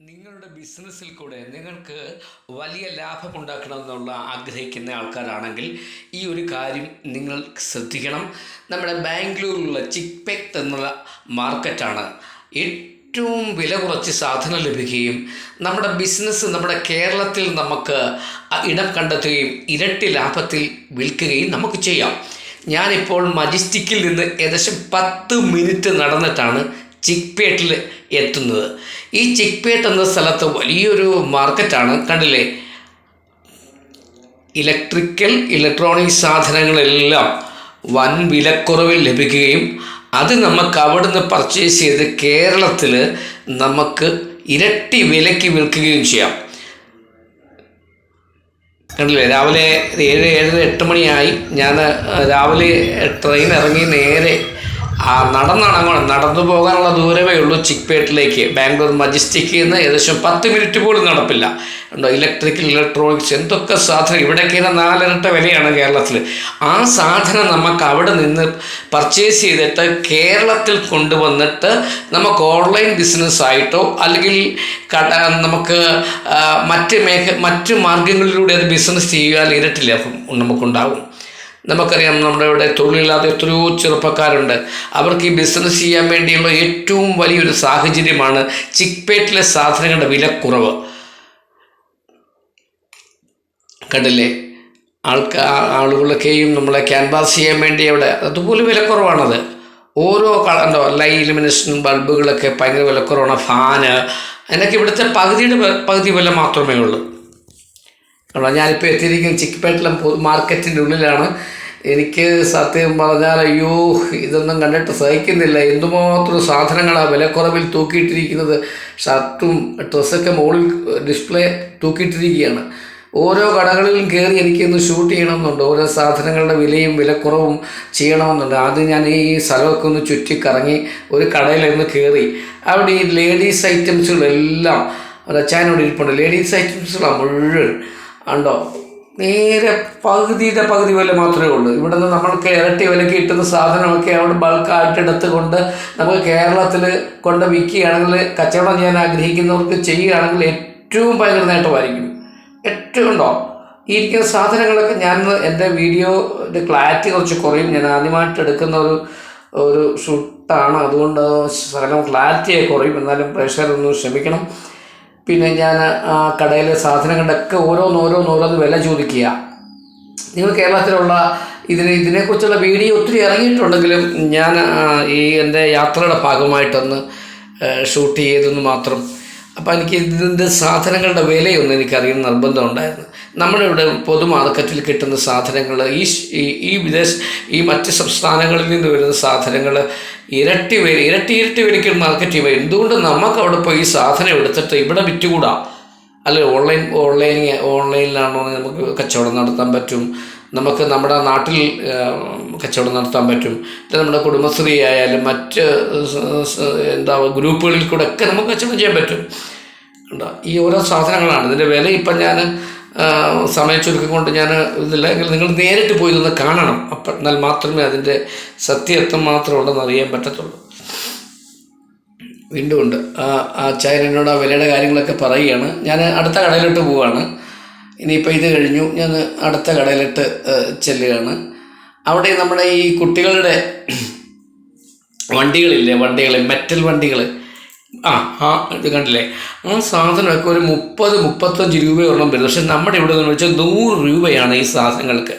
നിങ്ങളുടെ ബിസിനസ്സിൽ കൂടെ നിങ്ങൾക്ക് വലിയ ലാഭം ലാഭമുണ്ടാക്കണമെന്നുള്ള ആഗ്രഹിക്കുന്ന ആൾക്കാരാണെങ്കിൽ ഈ ഒരു കാര്യം നിങ്ങൾ ശ്രദ്ധിക്കണം. നമ്മുടെ ബാംഗ്ലൂരിലുള്ള ചിക്പെക്ട് എന്നുള്ള മാർക്കറ്റാണ്. ഏറ്റവും വില കുറച്ച് സാധനം ലഭിക്കുകയും നമ്മുടെ ബിസിനസ് നമ്മുടെ കേരളത്തിൽ നമുക്ക് ഇടം കണ്ടെത്തുകയും ഇരട്ടി ലാഭത്തിൽ വിൽക്കുകയും നമുക്ക് ചെയ്യാം. ഞാനിപ്പോൾ മജിസ്റ്റിക്കിൽ നിന്ന് ഏകദേശം പത്ത് മിനിറ്റ് നടന്നിട്ടാണ് ചിക്പേട്ടിൽ എത്തുന്നത്. ഈ ചിക്പേട്ട് എന്ന സ്ഥലത്ത് വലിയൊരു മാർക്കറ്റാണ്. കണ്ടില്ലേ? ഇലക്ട്രിക്കൽ ഇലക്ട്രോണിക് സാധനങ്ങളെല്ലാം വൻ വിലക്കുറവിൽ ലഭിക്കുകയും അത് നമുക്ക് അവിടുന്ന് പർച്ചേസ് ചെയ്ത് കേരളത്തിൽ നമുക്ക് ഇരട്ടി വിലയ്ക്ക് വിൽക്കുകയും ചെയ്യാം. കണ്ടില്ലേ? രാവിലെ ഏഴ് ഏഴര എട്ട് മണിയായി. ഞാൻ രാവിലെ ട്രെയിൻ ഇറങ്ങി നേരെ ആ നടന്നാണ് അങ്ങോട്ട്. നടന്നു പോകാനുള്ള ദൂരമേ ഉള്ളൂ ചിക്പേട്ടിലേക്ക്. ബാംഗ്ലൂർ മജിസ്റ്റിക്കിൽ നിന്ന് ഏകദേശം പത്ത് മിനിറ്റ് പോലും നടപ്പില്ല. ഉണ്ടോ ഇലക്ട്രിക്കൽ ഇലക്ട്രോണിക്സ് എന്തൊക്കെ സാധനം. ഇവിടെയൊക്കെ നാലിരട്ട വിലയാണ് കേരളത്തിൽ ആ സാധനം നമുക്ക് അവിടെ നിന്ന് പർച്ചേസ് ചെയ്തിട്ട് കേരളത്തിൽ കൊണ്ടുവന്നിട്ട് നമുക്ക് ഓൺലൈൻ ബിസിനസ് ആയിട്ടോ അല്ലെങ്കിൽ കട നമുക്ക് മറ്റ് മേഖ മറ്റ് മാർഗങ്ങളിലൂടെ അത് ബിസിനസ് ചെയ്യാൻ ഇരട്ടില്ല നമുക്കുണ്ടാകും നമുക്കറിയാം നമ്മുടെ ഇവിടെ തൊഴിലില്ലാതെ എത്രയോ ചെറുപ്പക്കാരുണ്ട്. അവർക്ക് ഈ ബിസിനസ് ചെയ്യാൻ വേണ്ടിയുള്ള ഏറ്റവും വലിയൊരു സാഹചര്യമാണ് ചിക്പേറ്റിലെ സാധനങ്ങളുടെ വിലക്കുറവ്. കണ്ടില്ലേ? ആൾക്കാ ആളുകളൊക്കെയും നമ്മളെ ക്യാൻവാസ് ചെയ്യാൻ വേണ്ടി അവിടെ അതുപോലെ വിലക്കുറവാണത്. ഓരോ കളണ്ടോ ലൈ ഇലുമിനേഷൻ ബൾബുകളൊക്കെ ഭയങ്കര വിലക്കുറവാണ് ഫാന്. അതിനൊക്കെ ഇവിടുത്തെ പകുതിയുടെ പകുതി വില മാത്രമേ ഉള്ളൂ. കാരണം ഞാനിപ്പോൾ എത്തിയിരിക്കുന്നത് ചിക്കപ്പേട്ടിലെ മാർക്കറ്റിന്റെ ഉള്ളിലാണ്. എനിക്ക് സത്യം പറഞ്ഞാൽ അയ്യോ ഇതൊന്നും കണ്ടിട്ട് സഹിക്കുന്നില്ല. എന്തുമാത്രം സാധനങ്ങളാണ് വിലക്കുറവിൽ തൂക്കിയിട്ടിരിക്കുന്നത്. ഷർട്ടും ഡ്രസ്സൊക്കെ മുകളിൽ ഡിസ്പ്ലേ തൂക്കിയിട്ടിരിക്കുകയാണ്. ഓരോ കടകളിലും കയറി എനിക്കൊന്ന് ഷൂട്ട് ചെയ്യണമെന്നുണ്ട്. ഓരോ സാധനങ്ങളുടെ വിലയും വിലക്കുറവും ചെയ്യണമെന്നുണ്ട്. ആദ്യം ഞാൻ ഈ സ്ഥലമൊക്കെ ഒന്ന് ചുറ്റി കറങ്ങി ഒരു കടയിലൊന്ന് കയറി അവിടെ ഈ ലേഡീസ് ഐറ്റംസുകളെല്ലാം അച്ചായനോട് ഇരിപ്പുണ്ട്. ലേഡീസ് ഐറ്റംസുകളാണ് മുഴുവൻ. ഉണ്ടോ നേരെ പകുതിയുടെ പകുതി വില മാത്രമേ ഉള്ളൂ. ഇവിടെ നിന്ന് നമ്മൾക്ക് ഇരട്ടി വിലക്ക് കിട്ടുന്ന സാധനമൊക്കെ അവിടെ ബൾക്കായിട്ട് എടുത്തുകൊണ്ട് നമുക്ക് കേരളത്തിൽ കൊണ്ട് വിൽക്കുകയാണെങ്കിൽ കച്ചവടം ചെയ്യാൻ ആഗ്രഹിക്കുന്നവർക്ക് ചെയ്യുകയാണെങ്കിൽ ഏറ്റവും ഭയങ്കര നേട്ടമായിരിക്കും. ഏറ്റവും ഉണ്ടോ? ഈ ഇരിക്കുന്ന സാധനങ്ങളൊക്കെ ഞാൻ എന്റെ വീഡിയോയുടെ ക്ലാരിറ്റി കുറച്ച് കുറയും. ഞാൻ ആദ്യമായിട്ട് എടുക്കുന്ന ഒരു ഒരു ഷൂട്ടാണ് അതുകൊണ്ട് ശകലം ക്ലാരിറ്റിയായി കുറയും. എന്നാലും പ്രേക്ഷകരൊന്ന് ക്ഷമിക്കണം. പിന്നെ ഞാൻ ആ കടയിലെ സാധനങ്ങളുടെ കണ്ടൊക്കെ ഓരോന്ന് ഓരോന്ന് ഓരോന്ന് വില ചോദിക്കുക. നിങ്ങൾ കേരളത്തിലുള്ള ഇതിന് ഇതിനെക്കുറിച്ചുള്ള വീഡിയോ ഒത്തിരി ഇറങ്ങിയിട്ടുണ്ടെങ്കിലും ഞാൻ ഈ എന്റെ യാത്രയുടെ ഭാഗമായിട്ടൊന്ന് ഷൂട്ട് ചെയ്തെന്ന് മാത്രം. അപ്പോൾ എനിക്ക് ഇതിന്റെ സാധനങ്ങളുടെ വിലയൊന്നും എനിക്കറിയുന്ന നിർബന്ധമുണ്ടായിരുന്നു നമ്മുടെ ഇവിടെ പൊതു മാർക്കറ്റിൽ കിട്ടുന്ന സാധനങ്ങൾ ഈ ഈ- വിദേശ ഈ മറ്റ് സംസ്ഥാനങ്ങളിൽ നിന്ന് വരുന്ന സാധനങ്ങൾ ഇരട്ടി വില ഇരട്ടി ഇരട്ടി വിലയ്ക്ക് മാർക്കറ്റ് ചെയ്യുക എന്തുകൊണ്ട് നമുക്ക് അവിടെ പോയി ഈ സാധനം എടുത്തിട്ട് ഇവിടെ വിറ്റുകൂടാ? അല്ലെ ഓൺലൈൻ ഓൺലൈൻ ഓൺലൈനിലാണോ നമുക്ക് കച്ചവടം നടത്താൻ പറ്റും? നമുക്ക് നമ്മുടെ നാട്ടിൽ കച്ചവടം നടത്താൻ പറ്റും? നമ്മുടെ കുടുംബശ്രീ ആയാലും മറ്റ് എന്താ ഗ്രൂപ്പുകളിൽ കൂടെ ഒക്കെ നമുക്ക് കച്ചവടം ചെയ്യാൻ പറ്റും. ഈ ഓരോ സാധനങ്ങളാണ്. ഇതിന്റെ വില ഇപ്പം ഞാൻ സമയ ചുരുക്കം കൊണ്ട് ഞാൻ ഇതില്ല. എങ്കിൽ നിങ്ങൾ നേരിട്ട് പോയി ഇതൊന്ന് കാണണം. അപ്പം എന്നാൽ മാത്രമേ അതിന്റെ സത്യത്വം മാത്രം ഉണ്ടെന്ന് അറിയാൻ പറ്റത്തുള്ളൂ. വീണ്ടും ഉണ്ട് ആ ആ എന്നോട് ആ വിലയുടെ കാര്യങ്ങളൊക്കെ പറയുകയാണ്. ഞാൻ അടുത്ത കടയിലോട്ട് പോവുകയാണ് ഇനിയിപ്പോൾ ഇത് കഴിഞ്ഞു. ഞാൻ അടുത്ത കടയിലിട്ട് ചെല്ലുകയാണ്. അവിടെ നമ്മുടെ ഈ കുട്ടികളുടെ വണ്ടികളില്ലേ? വണ്ടികൾ മെറ്റൽ വണ്ടികൾ ആ ആ ഇത് കണ്ടില്ലേ? ആ സാധനമൊക്കെ ഒരു മുപ്പത് മുപ്പത്തഞ്ച് രൂപയോളം വരും. പക്ഷെ നമ്മുടെ ഇവിടെ നിന്ന് വെച്ചാൽ നൂറ് രൂപയാണ് ഈ സാധനങ്ങൾക്ക്.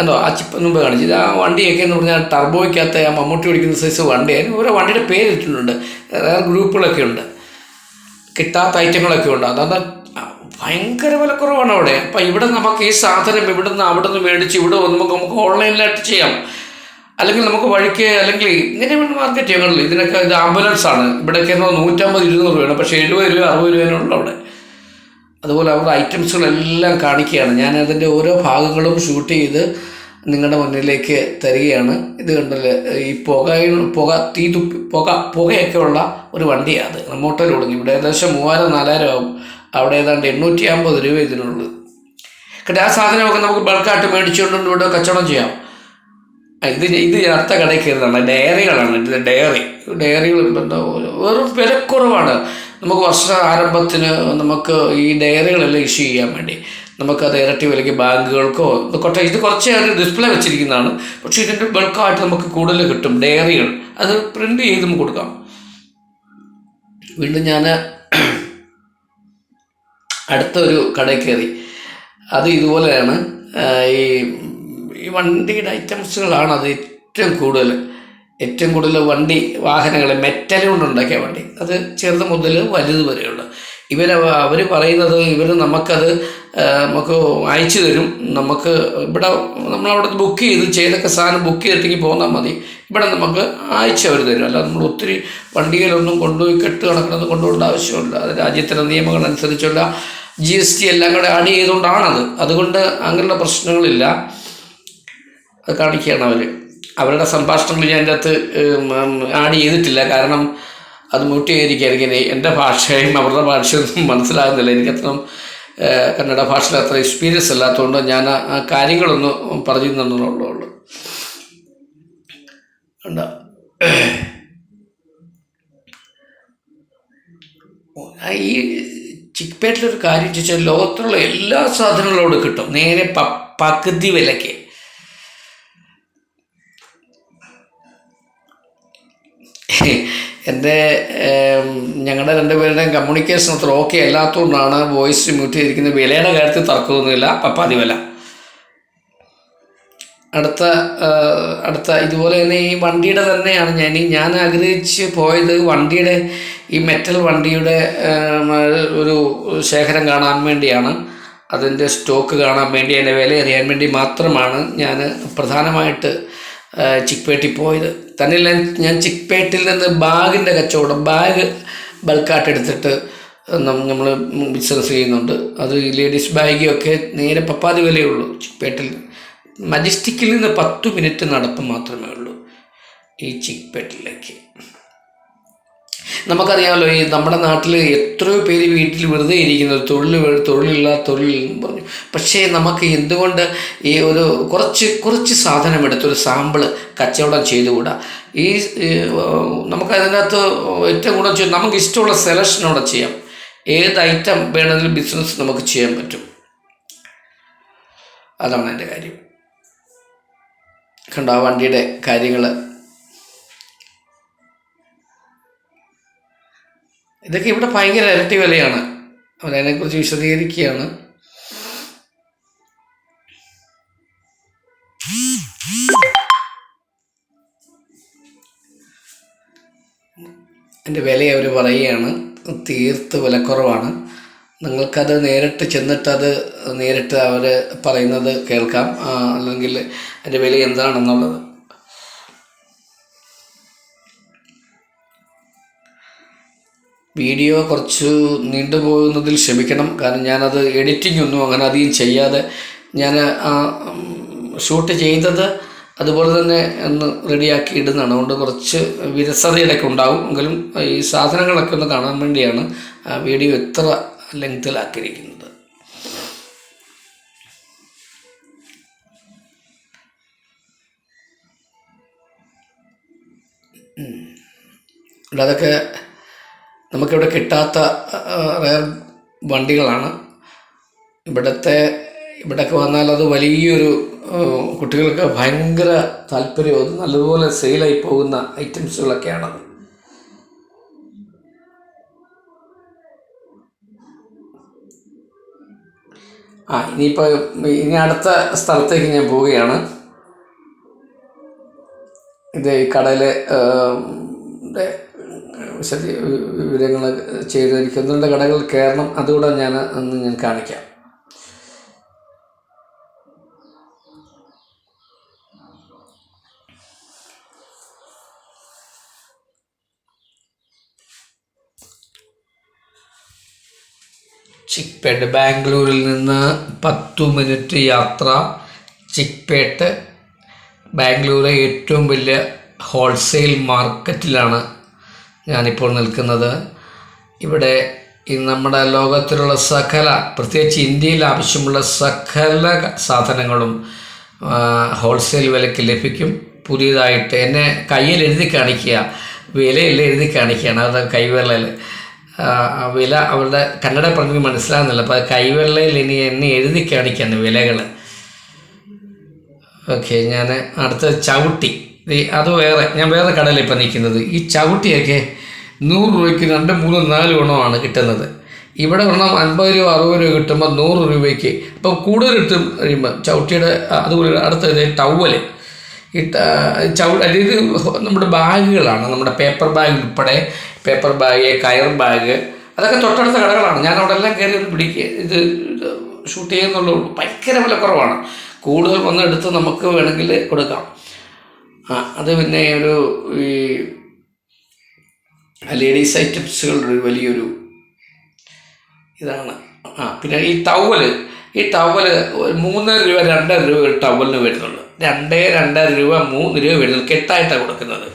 എന്തോ ആ ചിപ്പ് മുമ്പ് കാണിച്ചത് ആ വണ്ടിയൊക്കെ എന്ന് പറഞ്ഞാൽ ടർബോയ്ക്കകത്ത് ആ മമ്മൂട്ടി ഓടിക്കുന്ന സൈസ് വണ്ടി. ഓരോ വണ്ടിയുടെ പേരിട്ടിട്ടുണ്ട്. വേറെ ഗ്രൂപ്പുകളൊക്കെ ഉണ്ട്. കിട്ടാത്ത ഐറ്റങ്ങളൊക്കെ ഉണ്ട്. അതാ ഭയങ്കര വിലക്കുറവാണ് അവിടെ. അപ്പം ഇവിടെ നമുക്ക് ഈ സാധനം ഇവിടെ നിന്ന് അവിടെ നിന്ന് മേടിച്ച് ഇവിടെ നമുക്ക് നമുക്ക് ഓൺലൈനിലായിട്ട് ചെയ്യാം. അല്ലെങ്കിൽ നമുക്ക് വഴിക്ക് അല്ലെങ്കിൽ ഇങ്ങനെ മാർക്കറ്റ് ചെയ്യണമല്ലോ ഇതിനൊക്കെ ഇത് ആംബുലൻസ് ആണ്. ഇവിടെയൊക്കെ നൂറ്റമ്പത് ഇരുന്നൂറ് രൂപയാണ്. പക്ഷേ എഴുപത് രൂപ അറുപത് ഉണ്ട് അവിടെ അതുപോലെ അവരുടെ ഐറ്റംസുകളെല്ലാം കാണിക്കുകയാണ്. ഞാൻ അതിന്റെ ഓരോ ഭാഗങ്ങളും ഷൂട്ട് ചെയ്ത് നിങ്ങളുടെ മുന്നിലേക്ക് തരികയാണ്. ഇത് കണ്ടല്ലേ ഈ പുക പുക തീ തുപ്പി പുക പുകയൊക്കെ ഉള്ള ഒരു വണ്ടിയാണ്. അത് റിമോട്ടിൽ ഓടുന്നു ഇവിടെ ഏകദേശം മൂവായിരം നാലായിരം ആവും. അവിടെ ഏതാണ്ട് എണ്ണൂറ്റി അമ്പത് രൂപ ഇതിനുള്ളത്. കേട്ടോ ആ സാധനമൊക്കെ നമുക്ക് ബൾക്കായിട്ട് മേടിച്ചുകൊണ്ട് ഇവിടെ കച്ചവടം ചെയ്യാം. ഇത് ഇത് ഞാൻ അടുത്ത കടയിൽ കയറുന്നതാണ് ഡയറികളാണ് ഇത് ഡയറി. ഡയറികൾ വെറും വിലക്കുറവാണ്. നമുക്ക് വർഷ ആരംഭത്തിന് നമുക്ക് ഈ ഡയറികളെല്ലാം ഇഷ്യൂ ചെയ്യാൻ വേണ്ടി. നമുക്കത് ഇരട്ടി വിലയ്ക്ക് ബാങ്കുകൾക്കോ കുറച്ച് ഇത് കുറച്ച് ഡിസ്പ്ലേ വെച്ചിരിക്കുന്നതാണ്. പക്ഷേ ഇതിന്റെ ബൾക്കായിട്ട് നമുക്ക് കൂടുതൽ കിട്ടും ഡയറികൾ. അത് പ്രിന്റ് ചെയ്ത് നമുക്ക് കൊടുക്കാം. വീണ്ടും ഞാൻ അടുത്തൊരു കടയിൽ കയറി. അത് ഇതുപോലെയാണ്. ഈ ഈ വണ്ടിയുടെ ഐറ്റംസുകളാണ് അത് ഏറ്റവും കൂടുതൽ ഏറ്റവും കൂടുതൽ വണ്ടി വാഹനങ്ങൾ മെറ്റൽ കൊണ്ടുണ്ടാക്കിയ വണ്ടി. അത് ചെറുത് മുതൽ വലുത് വരെയുള്ള. ഇവർ അവർ പറയുന്നത് ഇവർ നമുക്കത് നമുക്ക് അയച്ചു തരും. നമുക്ക് ഇവിടെ നമ്മളവിടെ ബുക്ക് ചെയ്ത് ചെയ്തൊക്കെ സാധനം ബുക്ക് ചെയ്തിട്ടെങ്കിൽ പോന്നാൽ മതി. ഇവിടെ നമുക്ക് അയച്ചു അവർ തരും. അല്ലാതെ നമ്മൾ ഒത്തിരി വണ്ടികളൊന്നും കൊണ്ടുപോയി കെട്ട് കണക്കിനൊന്നും കൊണ്ടുപോകേണ്ട ആവശ്യമില്ല. അത് രാജ്യത്തിന്റെ നിയമങ്ങൾ അനുസരിച്ചുള്ള ജി എസ് ടി എല്ലാം കൂടെ ആഡ് ചെയ്തുകൊണ്ടാണത്. അതുകൊണ്ട് അങ്ങനെയുള്ള പ്രശ്നങ്ങളില്ല. അത് കാണിക്കുകയാണ് അവർ അവരുടെ സംഭാഷണങ്ങൾ ഞാൻ എന്റെ അകത്ത് ആഡ് ചെയ്തിട്ടില്ല. കാരണം അത് മ്യൂട്ട് ചെയ്തിരിക്കുകയായിരിക്കും എന്റെ ഭാഷയും അവരുടെ ഭാഷയൊന്നും മനസ്സിലാകുന്നില്ല. എനിക്കത്ര കന്നഡ ഭാഷയിൽ അത്ര എക്സ്പീരിയൻസ് അല്ലാത്തതുകൊണ്ട് ഞാൻ ആ കാര്യങ്ങളൊന്ന് പറഞ്ഞു തന്നുള്ളൂ ഈ ചിക്പേട്ടിലൊരു കാര്യം ചോദിച്ചാൽ ലോകത്തുള്ള എല്ലാ സാധനങ്ങളോട് കിട്ടും. നേരെ പകുതി വിലയ്ക്ക്. എന്റെ ഞങ്ങളുടെ രണ്ടുപേരുടെയും കമ്മ്യൂണിക്കേഷൻ അത്ര ഓക്കെ അല്ലാത്തതുകൊണ്ടാണ് വോയിസ് മ്യൂട്ട് ചെയ്തിരിക്കുന്നത് വിലയുടെ കാര്യത്തിൽ തർക്കമൊന്നുമില്ല. പപ്പാതി വില അടുത്ത അടുത്ത ഇതുപോലെ തന്നെ ഈ വണ്ടിയുടെ തന്നെയാണ് ഞാൻ ഞാൻ ആഗ്രഹിച്ച് പോയത് വണ്ടിയുടെ ഈ മെറ്റൽ വണ്ടിയുടെ ഒരു ശേഖരം കാണാൻ വേണ്ടിയാണ്. അതിന്റെ സ്റ്റോക്ക് കാണാൻ വേണ്ടി അതിന്റെ വില അറിയാൻ വേണ്ടി മാത്രമാണ് ഞാൻ പ്രധാനമായിട്ട് ചിക്പേട്ടി പോയത്. തന്നെയല്ല ഞാൻ ചിക്പേട്ടിൽ നിന്ന് ബാഗിന്റെ കച്ചവടം ബാഗ് ബൾക്കായിട്ട് എടുത്തിട്ട് നമ്മൾ ബിസിനസ് ചെയ്യുന്നുണ്ട്. അത് ലേഡീസ് ബാഗൊക്കെ നേരെ പപ്പാതി വിലയുള്ളൂ ചിക്പേട്ടിൽ. മജിസ്റ്റിക്കിൽ നിന്ന് പത്ത് മിനിറ്റ് നടപ്പ് മാത്രമേ ഉള്ളൂ ഈ ചിക്പേട്ടിലേക്ക്. നമുക്കറിയാമല്ലോ ഈ നമ്മുടെ നാട്ടിൽ എത്രയോ പേര് വീട്ടിൽ വെറുതെ ഇരിക്കുന്നത് തൊഴിൽ തൊഴിലില്ല തൊഴിൽ എന്ന് പറഞ്ഞു. പക്ഷേ നമുക്ക് എന്തുകൊണ്ട് ഈ ഒരു കുറച്ച് കുറച്ച് സാധനം എടുത്തൊരു സാമ്പിൾ കച്ചവടം ചെയ്തുകൂടാ? ഈ നമുക്ക് അതിനകത്ത് ഏറ്റവും കൂടുതൽ നമുക്ക് ഇഷ്ടമുള്ള സെലക്ഷനോടെ ചെയ്യാം. ഏത് ഐറ്റം വേണമെങ്കിലും ബിസിനസ് നമുക്ക് ചെയ്യാൻ പറ്റും. അതാണ് എന്റെ കാര്യം. കണ്ടോ ആ വണ്ടിയുടെ കാര്യങ്ങൾ ഇതൊക്കെ ഇവിടെ ഭയങ്കര ഇരട്ടി വിലയാണ്. അവരതിനെക്കുറിച്ച് വിശദീകരിക്കുകയാണ്. എന്റെ വില അവർ പറയുകയാണ്. തീർത്ത് വിലക്കുറവാണ്. നിങ്ങൾക്കത് നേരിട്ട് അത് നേരിട്ട് അവർ പറയുന്നത് കേൾക്കാം. അല്ലെങ്കിൽ അതിന്റെ വില എന്താണെന്നുള്ളത് വീഡിയോ കുറച്ച് നീണ്ടുപോകുന്നതിൽ ക്ഷമിക്കണം. കാരണം ഞാനത് എഡിറ്റിംഗ് ഒന്നും അങ്ങനെ അധികം ചെയ്യാതെ ഞാൻ ആ ഷൂട്ട് ചെയ്തത് അതുപോലെ തന്നെ ഒന്ന് റെഡിയാക്കി ഇടുന്നതാണ്. അതുകൊണ്ട് കുറച്ച് വിരസതയിലൊക്കെ ഉണ്ടാവും. എങ്കിലും ഈ സാധനങ്ങളൊക്കെ ഒന്ന് കാണാൻ വേണ്ടിയാണ് ആ വീഡിയോ എത്ര ലെങ്തിലാക്കിയിരിക്കുന്നത്. അതൊക്കെ നമുക്കിവിടെ കിട്ടാത്ത റയർ വണ്ടികളാണ്. ഇവിടുത്തെ ഇവിടെയൊക്കെ വന്നാൽ അത് വലിയൊരു കുട്ടികൾക്ക് ഭയങ്കര താല്പര്യവും അത് നല്ലതുപോലെ സെയിലായി പോകുന്ന ഐറ്റംസുകളൊക്കെയാണത് ആ ഇനിയിപ്പോൾ ഇനി അടുത്ത സ്ഥലത്തേക്ക് ഞാൻ പോവുകയാണ്. ഇത് ഈ കടയിൽ വിശദ വിവരങ്ങൾ ചെയ്തിരിക്കുന്നുണ്ട് കടകൾ കയറണം. അതുകൂടെ ഞാൻ അന്ന് ഞാൻ കാണിക്കാം. ചിക്പേട്ട് ബാംഗ്ലൂരിൽ നിന്ന് പത്തു മിനിറ്റ് യാത്ര. ചിക്പേട്ട് ബാംഗ്ലൂർ ഏറ്റവും വലിയ ഹോൾസെയിൽ മാർക്കറ്റിലാണ് ഞാനിപ്പോൾ നിൽക്കുന്നത് ഇവിടെ ഈ നമ്മുടെ ലോകത്തിലുള്ള സകല പ്രത്യേകിച്ച് ഇന്ത്യയിൽ ആവശ്യമുള്ള സകല സാധനങ്ങളും ഹോൾസെയിൽ വിലയ്ക്ക് ലഭിക്കും. പുതിയതായിട്ട് എന്നെ കയ്യിൽ എഴുതി കാണിക്കുക വിലയിൽ എഴുതി കാണിക്കുകയാണ്. അത് ആ വില അവരുടെ കന്നഡ പറഞ്ഞ് മനസ്സിലാകുന്നില്ല. അപ്പോൾ കൈവെള്ളയിൽ ഇനി എന്നെ എഴുതി കാണിക്കുകയാണ് വിലകൾ ഓക്കെ ഞാൻ അടുത്തത് ചവിട്ടി. അത് വേറെ ഞാൻ വേറെ കടയിൽ ഇപ്പം നിൽക്കുന്നത്. ഈ ചവിട്ടിയൊക്കെ നൂറ് രൂപയ്ക്ക് രണ്ട് മൂന്ന് നാല് ഗുണമാണ് കിട്ടുന്നത്. ഇവിടെ ഒരെണ്ണം അൻപത് രൂപ അറുപത് രൂപ കിട്ടുമ്പോൾ നൂറ് രൂപയ്ക്ക്. അപ്പോൾ കൂടുതൽ കിട്ടും കഴിയുമ്പോൾ ചവിട്ടിയുടെ അതുപോലെ അടുത്തത് ടവൽ ഈ ചവ അതായത് നമ്മുടെ ബാഗുകളാണ് നമ്മുടെ പേപ്പർ ബാഗ് ഉൾപ്പെടെ പേപ്പർ ബാഗ് കയർ ബാഗ് അതൊക്കെ തൊട്ടടുത്ത കടകളാണ്. ഞാൻ അവിടെ എല്ലാം കയറി ഒന്ന് പിടിക്കുക ഇത് ഷൂട്ട് ചെയ്യുന്നുള്ളൂ. ഭയങ്കര വിലക്കുറവാണ്. കൂടുതൽ വന്ന് എടുത്ത് നമുക്ക് വേണമെങ്കിൽ കൊടുക്കാം. അത് പിന്നെ ഒരു ഈ ലേഡീസ് ഐറ്റംസുകളുടെ ഒരു വലിയൊരു ഇതാണ്. ആ പിന്നെ ഈ ടവൽ ഈ ടവൽ മൂന്നര രൂപ രണ്ടര രൂപ ഒരു ടവലിന് വരുന്നുള്ളൂ രണ്ടേ രണ്ടര രൂപ മൂന്ന് രൂപ വരുന്നത് കെട്ടായിട്ടാണ് കൊടുക്കുന്നത്.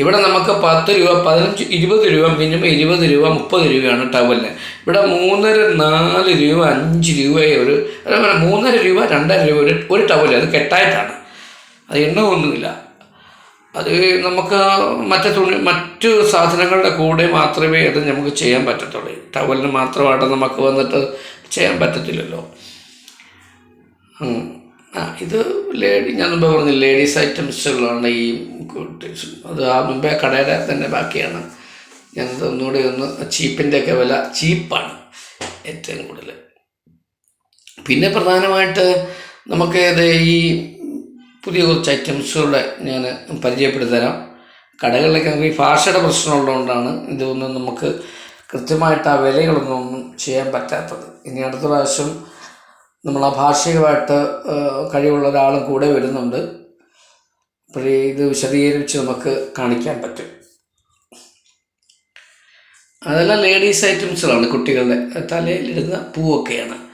ഇവിടെ നമുക്ക് പത്ത് രൂപ പതിനഞ്ച് ഇരുപത് രൂപ മിനിമം ഇരുപത് രൂപ മുപ്പത് രൂപയാണ് ടവലിന് ഇവിടെ മൂന്നര നാല് രൂപ അഞ്ച് രൂപ ഒരു മൂന്നര രൂപ രണ്ടര രൂപ ഒരു ഒരു ടവൽ അത് കെട്ടായിട്ടാണ്. അത് എണ്ണമൊന്നുമില്ല. അത് നമുക്ക് മറ്റു തുണി മറ്റു സാധനങ്ങളുടെ കൂടെ മാത്രമേ അത് നമുക്ക് ചെയ്യാൻ പറ്റത്തുള്ളൂ. ടവലിന് മാത്രമായിട്ട് നമുക്ക് വന്നിട്ട് ചെയ്യാൻ പറ്റത്തില്ലല്ലോ. ആ ഇത് ലേഡി ഞാൻ മുമ്പേ പറഞ്ഞു ലേഡീസ് ഐറ്റംസുകളാണ് ഈ അത് ആ മുമ്പേ കടയുടെ തന്നെ ബാക്കിയാണ്. ഞാനത് ഒന്നുകൂടി ഒന്ന് ചീപ്പിന്റെയൊക്കെ വില ചീപ്പാണ് ഏറ്റവും കൂടുതൽ പിന്നെ പ്രധാനമായിട്ട് നമുക്ക് ഈ പുതിയ കുറച്ച് ഐറ്റംസുകളെ ഞാൻ പരിചയപ്പെടുത്തി തരാം കടകളിലൊക്കെ നമുക്ക് ഈ ഭാഷയുടെ പ്രശ്നമുള്ളതുകൊണ്ടാണ് ഇതൊന്നും നമുക്ക് കൃത്യമായിട്ട് ആ വിലകളൊന്നും ചെയ്യാൻ പറ്റാത്തത്. ഇനി അടുത്ത പ്രാവശ്യം നമ്മൾ ആ ഭാഷയുമായിട്ട് കഴിവുള്ള ഒരാളും കൂടെ വരുന്നുണ്ട്. അപ്പോഴേ ഇത് വിശദീകരിച്ച് നമുക്ക് കാണിക്കാൻ പറ്റും. അതെല്ലാം ലേഡീസ് ഐറ്റംസുകളാണ് കുട്ടികളുടെ തലയിലിടുന്ന പൂവൊക്കെയാണ്.